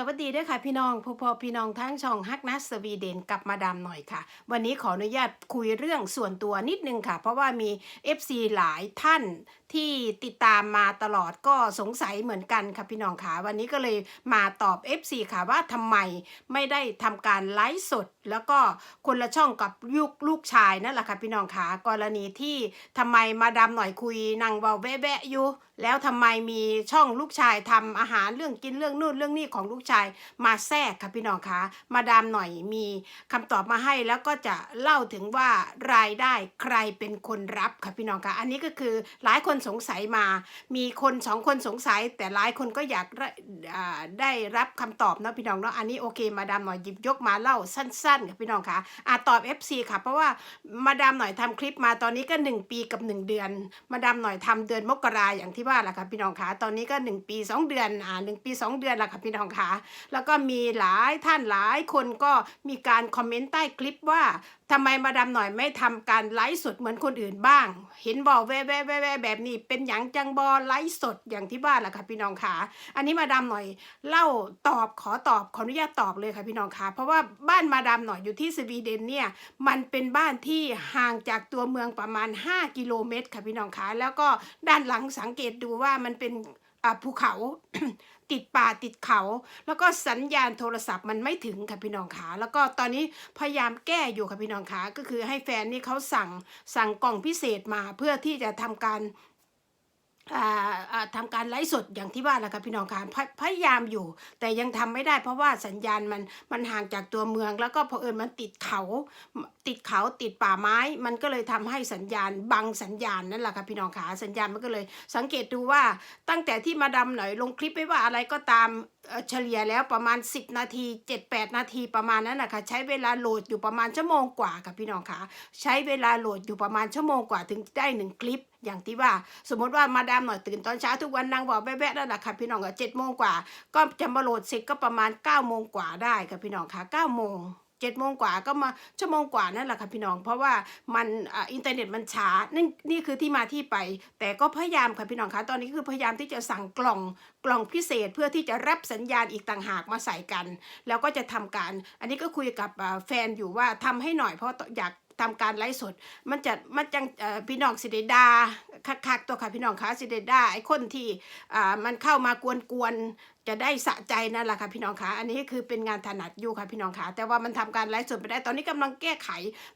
สวัสดีด้วยค่ะพี่น้องพ่อพ่อพี่น้องทั้งช่องฮักนัสสวีเดนกับมาดามหน่อยค่ะ วันนี้ขออนุญาตคุยเรื่องส่วนตัวนิดนึงค่ะ เพราะว่ามี FC หลายท่านที่ติดตามมาตลอดก็สงสัยเหมือนกันค่ะพี่น้องค่ะ วันนี้ก็เลยมาตอบ FC ค่ะว่าทำไมไม่ได้ทำการไลฟ์สด แล้วก็คนละช่องกับลูกลูกชายนั่นแหละค่ะพี่น้องค่ะกรณีที่ทำไมมาดามหน่อยคุยนางเบาแวะอยู่แล้วทำไมมีช่องลูกชายทำอาหารเรื่องกินเรื่องนู่นเรื่องนี้ของลูกชายมาแทรกค่ะพี่น้องคะมาดามหน่อยมีคำตอบมาให้แล้วก็จะเล่าถึงว่ารายได้ใครเป็นคนรับค่ะพี่น้องคะอันนี้ก็คือหลายคนสงสัยมา มีคนสองคนสงสัย แต่หลายคนก็อยากได้รับคำตอบเนาะพี่น้องเนาะอันนี้โอเค มาดามหน่อยหยิบยกมาเล่าสั้นๆค่ะพี่น้องคะอ่าตอบ FC ค่ะ เพราะว่ามาดามหน่อยทำคลิปมาตอนนี้ก็ 1 ปีกับ 1 เดือน มาดามหน่อยทำเดือนมกราอย่างที่ว่าแหละค่ะพี่น้องคะตอนนี้ก็ 1 ปี 2 เดือนอ่าหปี 2 เดือนละค่ะพี่น้องคะแล้วก็มีหลายท่านหลายคนก็มีการคอมเมนต์ใต้คลิปว่าทำไมมาดามหน่อยไม่ทำการไลฟ์สดเหมือนคนอื่นบ้าง เห็นบอกแว่แว่แว่แว่แบบนี้เป็นอย่างจังบอไลฟ์สดอย่างที่ว่าแหละค่ะพี่น้องคะอันนี้มาดามหน่อยเล่าตอบขอตอบขออนุญาตตอบเลยค่ะพี่น้องคะเพราะว่าบ้านมาดามหน่อยอยู่ที่สวีเดนเนี่ยมันเป็นบ้านที่ห่างจากตัวเมืองประมาณ 5 กิโลเมตรค่ะพี่น้องคะแล้วก็ด้านหลังสังเกตดูว่ามันเป็น ภูเขาติดป่าติดเขา แล้วก็สัญญาณโทรศัพท์มันไม่ถึงค่ะพี่น้องขาแล้วก็ตอนนี้พยายามแก้อยู่ค่ะพี่น้องขาก็คือให้แฟนนี่เขาสั่งสั่งกล่องพิเศษมาเพื่อที่จะทำการ อ่าอ่าทำการไลฟ์สดอย่างที่ว่าแหละค่ะพี่น้องค่ะพยพยายามอยู่ แต่ยังทำไม่ได้เพราะว่าสัญญาณมันมันห่างจากตัวเมือง แล้วก็เผอิญมันติดเขา ติดเขาติดป่าไม้ มันก็เลยทำให้สัญญาณบังสัญญาณนั่นแหละค่ะพี่น้องขาสัญญาณมันก็เลย สังเกตดูว่าตั้งแต่ที่มาดำหน่อยลงคลิปไม่ว่าอะไรก็ตามเฉลี่ยแล้วประมาณ 10 นาที 7-8 นาทีประมาณนั้นนะคะใช้เวลาโหลดอยู่ประมาณชั่วโมงกว่าค่ะพี่น้องขาใช้เวลาโหลดอยู่ประมาณชั่วโมงกว่าถึงได้หนึ่งคลิปอย่างที่ว่าสมมติว่ามาดามหน่อยตื่นตอนเช้าทุกวันนางบอกแวะๆนั่นแหละค่ะพี่น้องก็เจ็ดโมงกว่า ก็จะมาโหลดเสร็จก็ประมาณ9ก้าโมงกว่าได้ค่ะพี่น้องค่ะ9ก้าโมงเจ็ดโมงกว่าก็มาชั่วโมงกว่านั่นแหละค่ะพี่น้อง เพราะว่ามันอินเทอร์เน็ตมันช้านี่นี่คือที่มาที่ไป แต่ก็พยายามค่ะพี่น้องคะตอนนี้คือพยายามที่จะสั่งกล่องกล่องพิเศษเพื่อที่จะรับสัญญาณอีกต่างหากมาใส่กัน แล้วก็จะทำการ อันนี้ก็คุยกับแฟนอยู่ว่าทำให้หน่อยเพราะอยาก ทำการไลฟ์สด มันจะมันจังพี่น้องสิเดดาคักๆตัวค่ะพี่น้องคะสิเดดาไอ้คนที่อ่ามันเข้ามากวน จะได้สะใจนั่นแหละค่ะพี่น้องคะอันนี้คือเป็นงานถนัดอยู่ค่ะพี่น้องคะแต่ว่ามันทำการไลฟ์สดไม่ได้ตอนนี้กำลังแก้ไข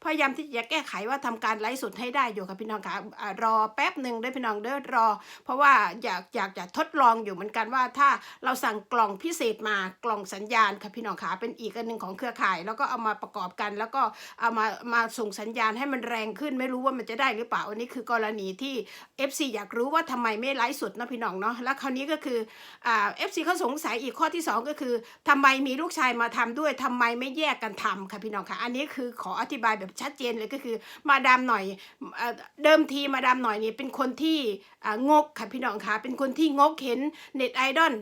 พยายามที่จะแก้ไขว่าทำการไลฟ์สดให้ได้อยู่ค่ะพี่น้องคะอ่ารอแป๊บหนึ่งด้อพี่น้องเด้อรอ เพราะว่าอยากอยากจะทดลองอยู่เหมือนกันว่าถ้าเราสั่งกล่องพิเศษมากล่องสัญญาณค่ะพี่น้องคะเป็นอีกอันหนึ่งของเครือข่าย แล้วก็เอามาประกอบกัน แล้วก็เอามามาส่งสัญญาณให้มันแรงขึ้นไม่รู้ว่ามันจะได้หรือเปล่าอันนี้คือกรณีที่ FC อยากรู้ว่าทำไมไม่ไลฟ์สดนะพี่น้องเนาะแล้วคราวนี้ก็คืออ่า FC เขาสงสัยอีกข้อที่สองก็คือทำไมมีลูกชายมาทำด้วยทำไมไม่แยกกันทำค่ะพี่น้องค่ะ อันนี้คือขออธิบายแบบชัดเจนเลยก็คือ มาดามหน่อยเอเดิมทีมาดามหน่อยนี่เป็นคนที่งกค่ะพี่น้องค่ะเป็นคนที่งกเห็นเน็ตไอดอล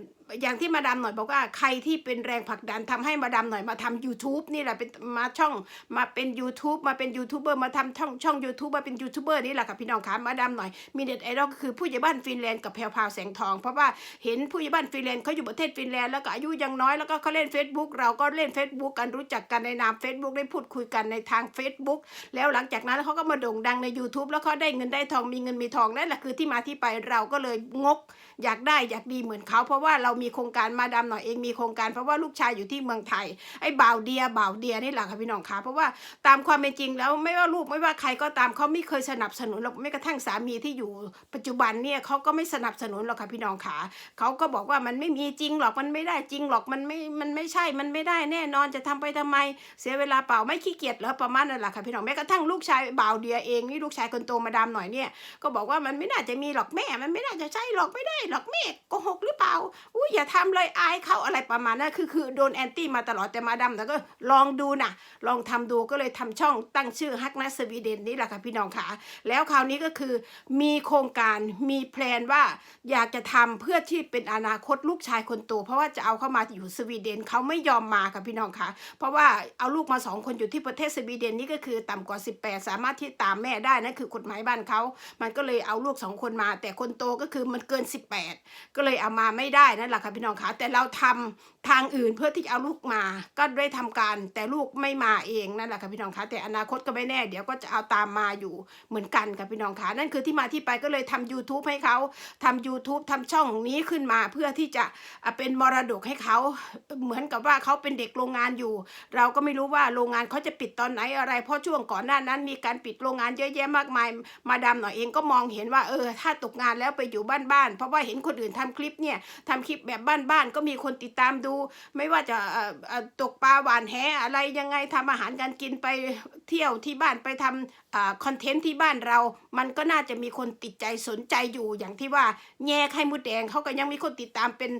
อย่างที่มาดามหน่อยบอกว่าใครที่เป็นแรงผลักดันทำให้มาดามหน่อยมาทำ YouTube นี่แหละเป็นมาช่องมาเป็น YouTube มาเป็นยูทูบเบอร์มาทำช่องช่อง YouTube มาเป็นยูทูบเบอร์นี่แหละค่ะพี่น้องคะมาดามหน่อยมีเน็ตไอดอลก็คือผู้ใหญ่บ้านฟินแลนด์กับแพรวพราวแสงทอง เพราะว่าเห็นผู้ใหญ่บ้านฟินแลนด์เขาอยู่ประเทศฟินแลนด์แล้วก็อายุยังน้อยแล้วก็เขาเล่น Facebook เราก็เล่น Facebook กันรู้จักกันในนาม Facebook ได้พูดคุยกันในทาง Facebook แล้วหลังจากนั้นเขาก็มาโด่งดังใน YouTube แล้วเขาได้เงินได้ทองมีเงินมีทองนั่นแหละคือที่มาที่ไปเราก็เลยงก อยากได้อยากดีเหมือนเขาเพราะว่าเรามีโครงการมาดามหน่อยเองมีโครงการเพราะว่าลูกชายอยู่ที่เมืองไทยไอ้บ่าวเดียบ่าวเดียนี่แหละค่ะพี่น้องคะเพราะว่าตามความเป็นจริงแล้วไม่ว่าลูกไม่ว่าใครก็ตามเขาไม่เคยสนับสนุนหรอกไม่กระทั่งสามีที่อยู่ปัจจุบันเนี่ยเขาก็ไม่สนับสนุนหรอกค่ะพี่น้องขาเขาก็บอกว่ามันไม่มีจริงหรอกมันไม่ได้จริงหรอกมันไม่มันไม่ใช่มันไม่ได้แน่นอนจะทำไปทำไม เสียเวลาเปล่าไม่ขี้เกียจเหรอประมาณนั่นแหละค่ะพี่น้องแม้กระทั่งลูกชายบ่าวเดียเองนี่ลูกชายคนโตมาดามหน่อยเนี่ยก็บอกว่ามันไม่น่าจะมีหรอกแม่ มันไม่น่าจะใช่หรอกไม่ได้หรอกแม่โกหกหรือเปล่าอุ้ยอย่าทำเลยอายเขาอะไรประมาณนั้นคือคือโดนแอนตี้มาตลอดแต่มาดามแต่ก็ลองดูนะลองทำดูก็เลยทำช่องตั้งชื่อฮักนัสวีเดนนี่แหละค่ะพี่น้องค่ะแล้วคราวนี้ก็คือมีโครงการมีแพลนว่าอยากจะทำเพื่อที่เป็นอนาคตลูกชายคนโตเพราะว่าจะเอาเข้ามาอยู่สวีเดนเขาไม่ยอมมาค่ะพี่น้องค่ะเพราะว่าเอาลูกมาสองคนอยู่ที่ประเทศสวีเดนนี่ก็คือต่ำกว่า 18 สามารถที่ตามแม่ได้นั่นคือกฎหมายบ้านเขามันก็เลยเอาลูกสองคนมา แต่คนโตก็คือมันเกิน 18 ก็เลยเอามาไม่ได้นั่นแหละแหละค่ะพี่น้องคะแต่เราทำทางอื่นเพื่อที่จะเอาลูกมา ก็ได้ทำการแต่ลูกไม่มาเองนั่นแหละค่ะพี่น้องคะแต่อนาคตก็ไม่แน่ เดี๋ยวก็จะเอาตามมาอยู่เหมือนกันค่ะพี่น้องคะนั่นคือที่มาที่ไปก็เลยทำ YouTube ให้เขาทำ YouTube ทำช่องนี้ขึ้นมาเพื่อที่จะอะเป็นมรดกให้เขาเหมือนกับว่าเขาเป็นเด็กโรงงานอยู่ เราก็ไม่รู้ว่าโรงงานเขาจะปิดตอนไหนอะไร เพราะช่วงก่อนหน้านั้นมีการปิดโรงงานเยอะแยะมากมาย มาดามหน่อยเองก็มองเห็นว่าเออถ้าตกงานแล้วไปอยู่บ้านๆเพราะว่าเห็นคนอื่นทำคลิปเนี่ยทำคลิปแบบบ้านๆก็มีคนติดตามดู ไม่ว่าจะตกปลาหวานแหอะไรยังไงทำอาหารการกินไปเที่ยวที่บ้านไปทำคอนเทนต์ที่บ้านเรา มันก็น่าจะมีคนติดใจสนใจอยู่อย่างที่ว่าแง่ไข่มดแดงเขาก็ยังมีคนติดตามเป็น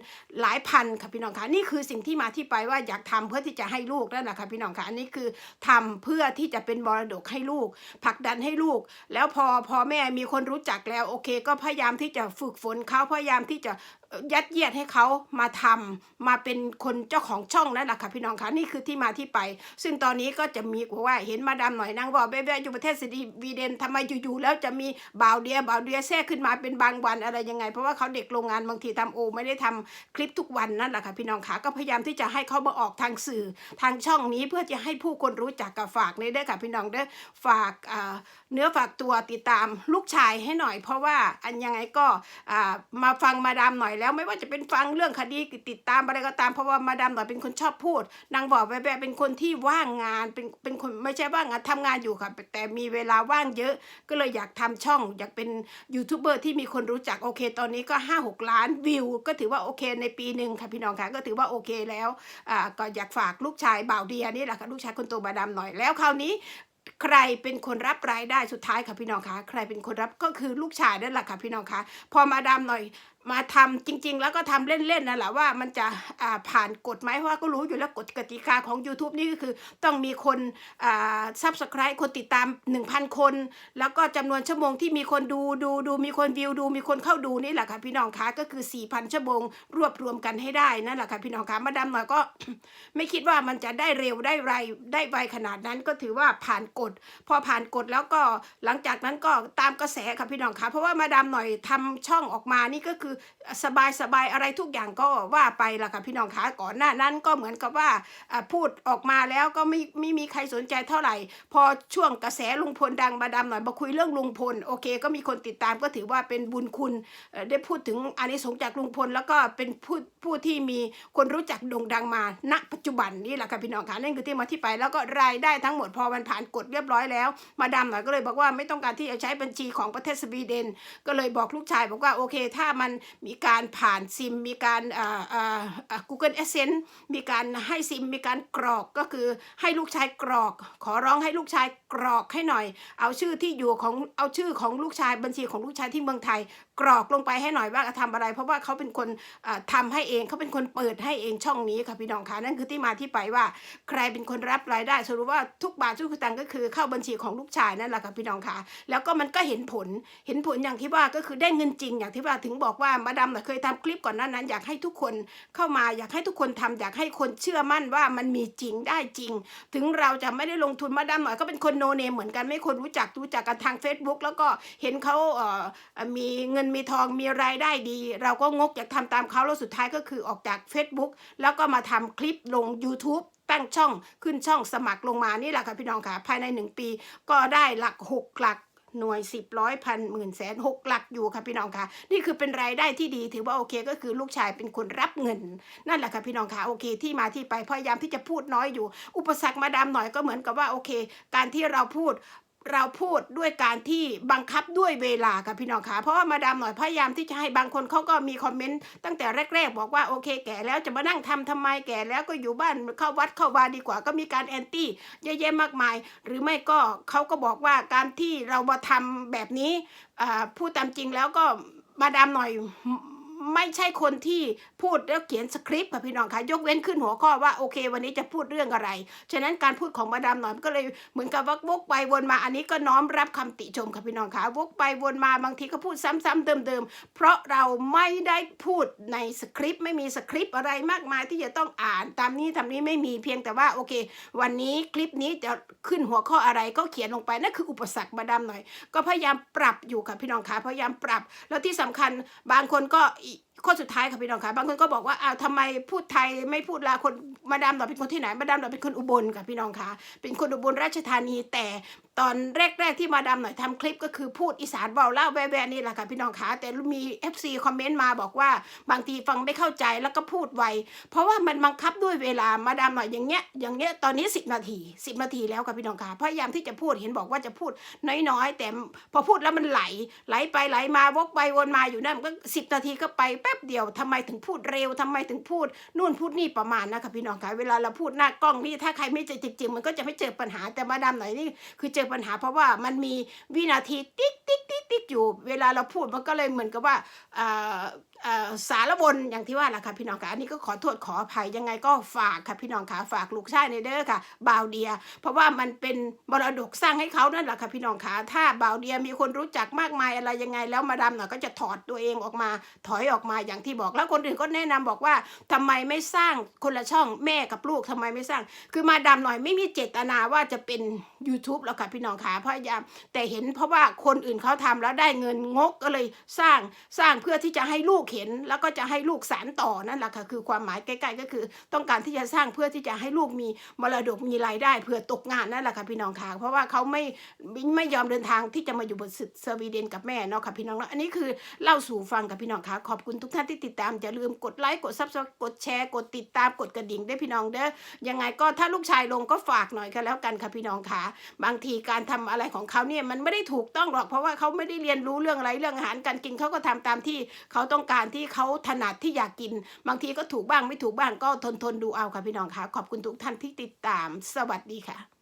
หลายพันค่ะพี่น้องคะนี่คือสิ่งที่มาที่ไปว่าอยากทำเพื่อที่จะให้ลูกนั่นแหละค่ะพี่น้องคะอันนี้คือทำเพื่อที่จะเป็นมรดกให้ลูกผลักดันให้ลูก แล้วพอพอแม่มีคนรู้จักแล้วโอเค ก็พยายามที่จะฝึกฝนเขาพยายามที่จะ ยัดเยียดให้เขามาทำมาเป็นคนเจ้าของช่องนั่นแหละค่ะพี่น้องคะนี่คือที่มาที่ไป ซึ่งตอนนี้ก็จะมีว่าเห็นมาดามหน่อยนางบอกแว่ๆอยู่ประเทศสวีเดนทำไมอยู่ๆแล้วจะมีบ่าวเดียบ่าวเดียแทรกขึ้นมาเป็นบางวันอะไรยังไง เพราะว่าเขาเด็กโรงงานบางทีทำโอไม่ได้ทำคลิปทุกวันนั่นแหละค่ะพี่น้องคะก็พยายามที่จะให้เขามาออกทางสื่อทางช่องนี้เพื่อจะให้ผู้คนรู้จักกับฝากในเด้อค่ะพี่น้องเด้อฝากเนื้อฝากตัวติดตามลูกชายให้หน่อย เพราะว่าอันยังไงก็มาฟังมาดามหน่อยแล้วไม่ว่าจะเป็นฟังเรื่องคดีติดตามอะไรก็ตามเพราะว่ามาดามหน่อยเป็นคนชอบพูด นางบอกแบบเป็นคนที่ว่างงานเป็นเป็นคนไม่ใช่ว่างงานทำงานอยู่ค่ะ แต่มีเวลาว่างเยอะก็เลยอยากทำช่อง อยากเป็นยูทูบเบอร์ที่มีคนรู้จักโอเค ตอนนี้ก็ 5 6 ล้านวิว ก็ถือว่าโอเคในปีหนึ่งค่ะพี่น้องค่ะก็ถือว่าโอเคแล้วอ่าก็อยากฝากลูกชายบ่าวเดียนี่แหละค่ะลูกชายคนโตมาดามหน่อยแล้วคราวนี้ใครเป็นคนรับรายได้สุดท้ายค่ะพี่น้องคะใครเป็นคนรับก็คือลูกชายนั่นแหละค่ะพี่น้องคะพอมาดามหน่อย มาทำจริง ๆ แล้วก็ทำเล่นๆนั่นแหละว่ามันจะอ่าผ่านกฎไหมเพราะว่าก็รู้อยู่แล้วกฎกติกาของ YouTube นี่ก็คือต้องมีคนอ่าซับสไคร b e คนติดตาม 1,000 คน แล้วก็จำนวนชั่วโมงที่มีคนดูดูดูมีคนวิวดู มีคนเข้าดูนี่แหละค่ะพี่น้องคะก็คือ 4,000 ชั่วโมง รวบรวมกันให้ได้นั่นแหละค่ะพี่น้องคะมาดามหน่อยก็ไม่คิดว่ามันจะได้เร็วได้ไรได้ไวขนาดนั้นก็ถือว่าผ่านกฎ พอผ่านกฎแล้วก็หลังจากนั้นก็ตามกระแสค่ะพี่น้องคะเพราะว่ามาดามหน่อยทำช่องออกมานี่ก็คือสบายสบายอะไรทุกอย่างก็ว่าไปละค่ะพี่น้องคะก่อนหน้านั้นก็เหมือนกับว่าพูดออกมาแล้วก็ไม่ไม่มีใครสนใจเท่าไหร่ พอช่วงกระแสลุงพลดังมาดามหน่อยมาคุยเรื่องลุงพลโอเค ก็มีคนติดตามก็ถือว่าเป็นบุญคุณได้พูดถึงอานิสงส์จากลุงพลแล้วก็เป็นพูด ผู้ที่มีคนรู้จักโด่งดังมาณปัจจุบันนี่แหละค่ะพี่น้องคะนั่นคือที่มาที่ไปแล้วก็รายได้ทั้งหมดพอมันผ่านกฎเรียบร้อยแล้ว มาดามหน่อยก็เลยบอกว่าไม่ต้องการที่จะใช้บัญชีของประเทศสวีเดน ก็เลยบอกลูกชายบอกว่าโอเค ถ้ามันมีการผ่านซิมมีการอ่าอ่าอ่า Google Adsense มีการให้ซิมมีการกรอกก็คือให้ลูกชายกรอก ขอร้องให้ลูกชายกรอกให้หน่อย เอาชื่อที่อยู่ของเอาชื่อของลูกชายบัญชีของลูกชายที่เมืองไทย กรอกลงไปให้หน่อยว่าทำอะไร เพราะว่าเขาเป็นคนอ่าทำให้เองเขาเป็นคนเปิดให้เองช่องนี้ค่ะพี่น้องคะนั่นคือที่มาที่ไปว่า ใครเป็นคนรับรายได้สรุปว่าทุกบาททุกสตางค์ก็คือเข้าบัญชีของลูกชายนั่นแหละค่ะพี่น้องคะแล้วก็มันก็เห็นผลเห็นผลอย่างที่ว่าก็คือได้เงินจริงอย่างที่ว่าถึงบอกว่ามาดามน่ะเคยทำคลิปก่อนหน้านั้น อยากให้ทุกคนเข้ามาอยากให้ทุกคนทำอยากให้คนเชื่อมั่นว่ามันมีจริงได้จริง ถึงเราจะไม่ได้ลงทุนมาดามหน่อยก็เป็นคนโนเนมเหมือนกันไม่คนรู้จักรู้จักกันทาง Facebook แล้วก็เห็นเขาเอ่อมีเงินมีทองมีรายได้ดี เราก็งกอยากทำตามเขาแล้วสุดท้ายก็็คือออกจาก Facebook แล้วก็มาทำคลิปลง YouTube ตั้งช่องขึ้นช่องสมัครลงมานี่แหละค่ะพี่น้องค่ะ ภายในหนึ่งปีก็ได้หลักหกหลักหน่วยสิบร้อยพันหมื่นแสนหกหลักอยู่ค่ะพี่น้องค่ะ นี่คือเป็นรายได้ที่ดีถือว่าโอเคก็คือลูกชายเป็นคนรับเงิน นั่นแหละค่ะพี่น้องค่ะโอเค ที่มาที่ไปพยายามที่จะพูดน้อยอยู่ อุปสรรคมาดามหน่อยก็เหมือนกับว่าโอเค การที่เราพูด เราพูดด้วยการที่บังคับด้วยเวลาค่ะพี่น้องคะเพราะว่ามาดามหน่อยพยายามที่จะให้บางคนเขาก็มีคอมเมนต์ตั้งแต่แรก ๆ บอกว่าโอเคแก่แล้วจะมานั่งทำทำไมแก่แล้วก็อยู่บ้านเข้าวัดเข้าวาดีกว่า ก็มีการแอนตี้เยอะแยะมากมาย หรือไม่ก็เขาก็บอกว่าการที่เรามาทำแบบนี้พูดตามจริงแล้วก็มาดามหน่อย ไม่ใช่คนที่พูดแล้วเขียนสคริปต์ค่ะพี่น้องคะยกเว้นขึ้นหัวข้อว่าโอเค วันนี้จะพูดเรื่องอะไร ฉะนั้นการพูดของมาดามหน่อยก็เลยเหมือนกับว่าวกไปวนมาอันนี้ก็น้อมรับคำติชมค่ะพี่น้องคะวกไปวนมาบางทีก็พูดซ้ำๆเดิมๆเพราะเราไม่ได้พูดในสคริปต์ไม่มีสคริปต์อะไรมากมายที่จะต้องอ่านตามนี้ทำนี้ไม่มีเพียงแต่ว่าโอเค วันนี้คลิปนี้จะขึ้นหัวข้ออะไรก็เขียนลงไปนั่นคืออุปสรรคมาดามหน่อย ก็พยายามปรับอยู่ค่ะพี่น้องคะพยายามปรับ แล้วที่สำคัญบางคนก็อก ข้อสุดท้ายค่ะพี่น้องค่ะ บางคนก็บอกว่าอ้าวทำไมพูดไทยไม่พูดลาวคนมาดามหน่อยเป็นคนที่ไหนมาดามหน่อยเป็นคนอุบลค่ะพี่น้องค่ะ เป็นคนอุบลราชธานีแต่ตอนแรก ๆ ที่มาดามหน่อยทำคลิปก็คือพูดอีสานเบาเล่าแว่ๆนี่แหละค่ะพี่น้องค่ะแต่มี FC คอมเมนต์มาบอกว่าบางทีฟังไม่เข้าใจแล้วก็พูดไวเพราะว่ามันบังคับด้วยเวลามาดามหน่อยอย่างเงี้ยอย่างเงี้ยตอนนี้ 10 นาที 10 นาทีแล้วค่ะพี่น้องค่ะพยายามที่จะพูดเห็นบอกว่าจะพูดน้อยๆ แต่พอพูดแล้วมันไหลไหลไปไหลมาวกไปวนมาอยู่นั่นก็สินาทีก็ไปแป๊บเดียวทำไมถึงพูดเร็วทำไมถึงพูดนู่นพูดนี่ประมาณนะคะพี่น้องค่ะเวลาเราพูดหน้ากล้องนี่ถ้าใครไม่เจอจริงๆ มันก็จะไม่เจอปัญหาแต่มาดามหน่อยนี่คือเจอปัญหาเพราะว่ามันมีวินาทีติ๊กติ๊กติ๊กติ๊กอยู่ เวลาเราพูดมันก็เลยเหมือนกับว่าอ่า สารวนอย่างที่ว่าแหละค่ะพี่น้องค่ะอันนี้ก็ขอโทษขออภัยยังไงก็ฝากค่ะพี่น้องค่ะฝากลูกชายในเด้อค่ะบาวเดีย เพราะว่ามันเป็นมรดกสร้างให้เขานั่นแหละค่ะพี่น้องค่ะถ้าบาวเดียมีคนรู้จักมากมายอะไรยังไง แล้วมาดามหน่อยก็จะถอดตัวเองออกมา ถอยออกมาอย่างที่บอกแล้วคนอื่นก็แนะนำบอกว่าทำไมไม่สร้างคนละช่องแม่กับลูกทำไมไม่สร้าง คือมาดามหน่อยไม่มีเจตนาว่าจะเป็น YouTube แล้วค่ะพี่น้องค่ะพยายามแต่เห็นเพราะว่าคนอื่นเขาทำแล้วได้เงินงกก็เลยสร้างสร้างเพื่อที่จะให้ลูกเห็น แล้วก็จะให้ลูกสานต่อนั่นแหละค่ะคือความหมายใกล้ๆก็คือ ต้องการที่จะสร้างเพื่อที่จะให้ลูกมีมรดกมีรายได้เพื่อตกงานนั่นแหละค่ะพี่น้องค่ะเพราะว่าเขาไม่ไม่ยอมเดินทางที่จะมาอยู่บนสวีเดนกับแม่เนาะค่ะพี่น้องเนาะอันนี้คือเล่าสู่ฟังกับพี่น้องค่ะขอบคุณทุกท่านที่ติดตามอย่าลืมกดไลค์กดซับสไครต์กดแชร์กดติดตามกดกระดิ่งได้พี่น้องเด้อยังไงก็ถ้าลูกชายลงก็ฝากหน่อยกันแล้วกันค่ะพี่น้องค่ะบางทีการทำอะไรของเขาเนี่ยมันไม่ได้ถูกต้องหรอกเพราะว่าเขาไม่ได้เรียนรู้เรื่องอะไรเรื่องอาหารการกินเขาก็ทำตามที่เขาต้องการที่เขาถนัดที่อยากกิน บางทีก็ถูกบ้างไม่ถูกบ้างก็ทนทนดูเอาค่ะพี่น้องค่ะ ขอบคุณทุกท่านที่ติดตาม สวัสดีค่ะ